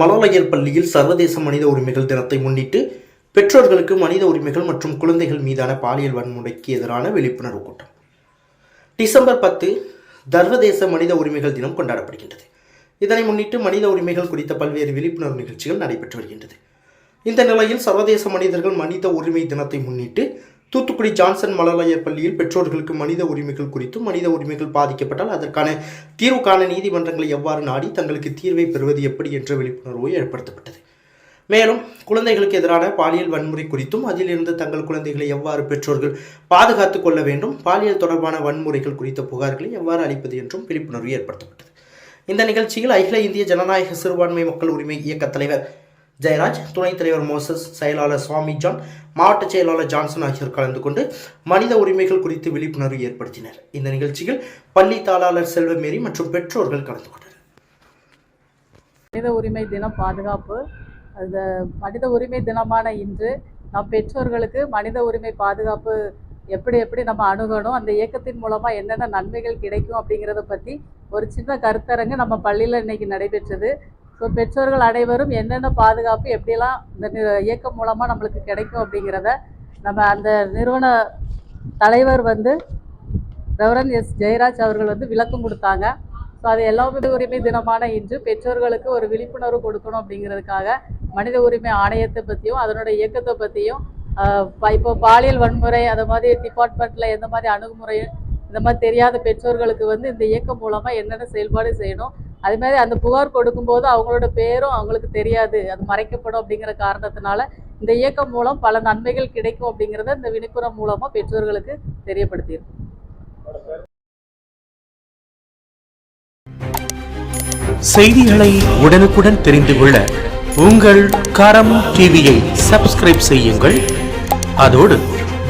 மலாலயர் பள்ளியில் சர்வதேச மனித உரிமைகள் தினத்தை முன்னிட்டு பெற்றோர்களுக்கு மனித உரிமைகள் மற்றும் குழந்தைகள் மீதான பாலியல் வன்முறைக்கு எதிரான விழிப்புணர்வு கூட்டம். டிசம்பர் பத்து சர்வதேச மனித உரிமைகள் தினம் கொண்டாடப்படுகின்றது. இதனை முன்னிட்டு மனித உரிமைகள் குறித்த பல்வேறு விழிப்புணர்வு நிகழ்ச்சிகள் நடைபெற்று வருகின்றது. இந்த நிலையில் சர்வதேச மனிதர்கள் மனித உரிமை தினத்தை முன்னிட்டு தூத்துக்குடி ஜான்சன் மழலையர் பள்ளியில் பெற்றோர்களுக்கு மனித உரிமைகள் குறித்தும் மனித உரிமைகள் பாதிக்கப்பட்டால் அதற்கான தீர்வு காண நீதிமன்றங்களை எவ்வாறு நாடி தங்களுக்கு தீர்வை பெறுவது எப்படி என்ற விழிப்புணர்வு ஏற்படுத்தப்பட்டது. மேலும் குழந்தைகளுக்கு எதிரான பாலியல் வன்முறை குறித்தும் அதிலிருந்து தங்கள் குழந்தைகளை எவ்வாறு பெற்றோர்கள் பாதுகாத்து கொள்ள வேண்டும் பாலியல் தொடர்பான வன்முறைகள் குறித்த புகார்களை எவ்வாறு அளிப்பது என்றும் விழிப்புணர்வு ஏற்படுத்தப்பட்டது. இந்த நிகழ்ச்சியில் அகில இந்திய ஜனநாயக சிறுபான்மை மக்கள் உரிமை இயக்கத் தலைவர் ஜெயராஜ் துணைத் தலைவர் மோசஸ் செயலாளர் சுவாமி ஜான் மாவட்ட செயலாளர் ஜான்சன் ஆகியோர் கலந்து கொண்டு மனித உரிமைகள் குறித்து விழிப்புணர்வு ஏற்படுத்தினர். இந்த நிகழ்ச்சியில் பள்ளி தாளாளர் செல்வமேரி மற்றும் பெற்றோர்கள் கலந்து கொண்டனர். மனித உரிமை தினம் பாதுகாப்பு அந்த மனித உரிமை தினமான இன்று நம் பெற்றோர்களுக்கு மனித உரிமை பாதுகாப்பு எப்படி எப்படி நம்ம அணுகணும் அந்த இயக்கத்தின் மூலமாக என்னென்ன நன்மைகள் கிடைக்கும் அப்படிங்கிறத பற்றி ஒரு சின்ன கருத்தரங்கு நம்ம பள்ளியில் இன்னைக்கு நடைபெற்றது. ஸோ பெற்றோர்கள் அனைவரும் என்னென்ன பாதுகாப்பு எப்படிலாம் இந்த இயக்கம் மூலமாக நம்மளுக்கு கிடைக்கும் அப்படிங்கிறத நம்ம அந்த நிறுவன தலைவர் வந்து ரெவரன் எஸ் ஜெயராஜ் அவர்கள் வந்து விளக்கம் கொடுத்தாங்க. ஸோ அது எல்லா மனித உரிமை தினமான இன்று பெற்றோர்களுக்கு ஒரு விழிப்புணர்வு கொடுக்கணும் அப்படிங்கிறதுக்காக மனித உரிமை ஆணையத்தை பற்றியும் அதனோட இயக்கத்தை பற்றியும் இப்போ பாலியல் வன்முறை அது மாதிரி டிபார்ட்மெண்ட்டில் எந்த மாதிரி அணுகுமுறை இந்த மாதிரி தெரியாத பெற்றோர்களுக்கு வந்து இந்த இயக்கம் மூலமாக என்னென்ன செயல்பாடு செய்யணும் அது மாதிரி அந்த புகார் கொடுக்கும்போது அவங்களோட பேரும் அவங்களுக்கு தெரியாது. அது மறைக்கப்படும் அப்படிங்கிற காரணத்தினால இந்த இயக்கம் மூலம் பல நன்மைகள் கிடைக்கும் அப்படிங்கிறத இந்த விழிப்புணர்வு மூலமாக பெற்றோர்களுக்கு தெரியப்படுத்தியிருக்கோம். செய்திகளை உடனுக்குடன் தெரிந்து கொள்ள உங்கள் கரம் டிவியை சப்ஸ்கிரைப் செய்யுங்கள். அதோடு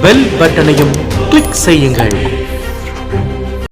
பெல் பட்டனையும் கிளிக் செய்யுங்கள்.